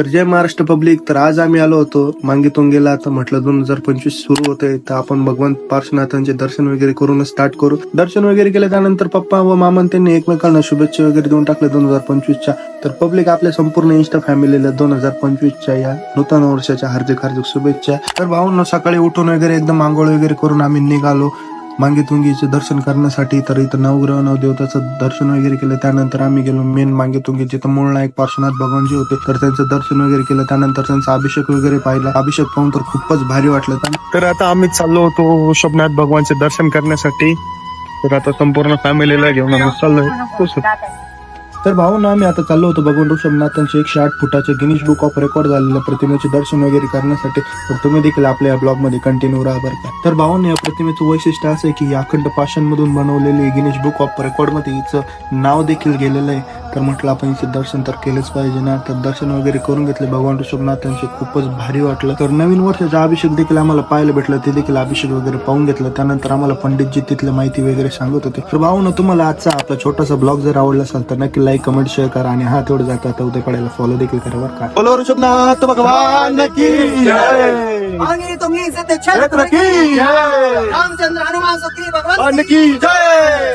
तर जय महाराष्ट्र पब्लिक. तर आज आम्ही आलो होतो मांगे गेला तर म्हटलं दोन हजार पंचवीस सुरू होतंय तर आपण भगवान पार्श्वनाथांचे दर्शन वगैरे करून स्टार्ट करू. दर्शन वगैरे केलं त्यानंतर पप्पा व मामन त्यांनी एकमेकांना शुभेच्छा वगैरे देऊन टाकले दोन हजार पंचवीसच्या. तर पब्लिक आपल्या संपूर्ण इंस्टा फॅमिलीला दोन हजार पंचवीसच्या या नूतन वर्षाच्या हार्दिक हार्दिक शुभेच्छा. तर भाऊंना सकाळी उठून वगैरे एकदम आंघोळ वगैरे करून आम्ही निघालो. मांगेतुंगीचे दर्शन करण्यासाठी. तर इथं नवग्रह नवदेवताचं दर्शन वगैरे केलं. त्यानंतर आम्ही गेलो मेन मांगेतुंगी जिथं मूळ नायक पार्श्वनाथ भगवान जे होते. तर त्यांचं दर्शन वगैरे केलं. त्यानंतर त्यांचा अभिषेक वगैरे पाहिला. अभिषेक पाहून तर खूपच भारी वाटलं. तर आता आम्ही चाललो होतो शोभनाथ भगवानचे दर्शन करण्यासाठी. तर आता संपूर्ण फॅमिलीला घेऊन आम्ही चाललोय. तर भावना आम्ही आता चाललो होतो भगवान ऋषभनाथांचे एकशे आठ फुटाचे गिनिश बुक ऑफ रेकॉर्ड झालेल्या प्रतिमेचे दर्शन वगैरे करण्यासाठी तर तुम्ही देखील आपल्या या ब्लॉगमध्ये कंटिन्यू राहा बरं का. तर भावना या प्रतिमेचं वैशिष्ट्य असं आहे की या अखंड पाषाणमधून बनवलेली गिनीश बुक ऑफ रेकॉर्डमध्ये हिचं नाव देखील गेलेलं आहे. तर म्हटलं आपण हिचे दर्शन तर केलंच पाहिजे ना. तर दर्शन वगैरे करून घेतले भगवान ऋषभनाथांचे खूपच भारी वाटलं. तर नवीन वर्षाचा अभिषेक देखील आम्हाला पाहायला भेटलं. ते देखील अभिषेक वगैरे पाहून घेतलं. त्यानंतर आम्हाला पंडितजी तिथले माहिती वगैरे सांगत होते. तर भाऊन तुम्हाला आजचा आपला छोटासा ब्लॉग जर आवडला असेल तर नक्की लाईक कमेंट शेअर करा आणि हा तेवढं जाता आता उद्या पडायला फॉलो देखील करा बरं का. बोलो ऋषभनाथ भगवान की जय! आगे तुम्ही रामचंद्र हनुमान सुखी भगवान की जय!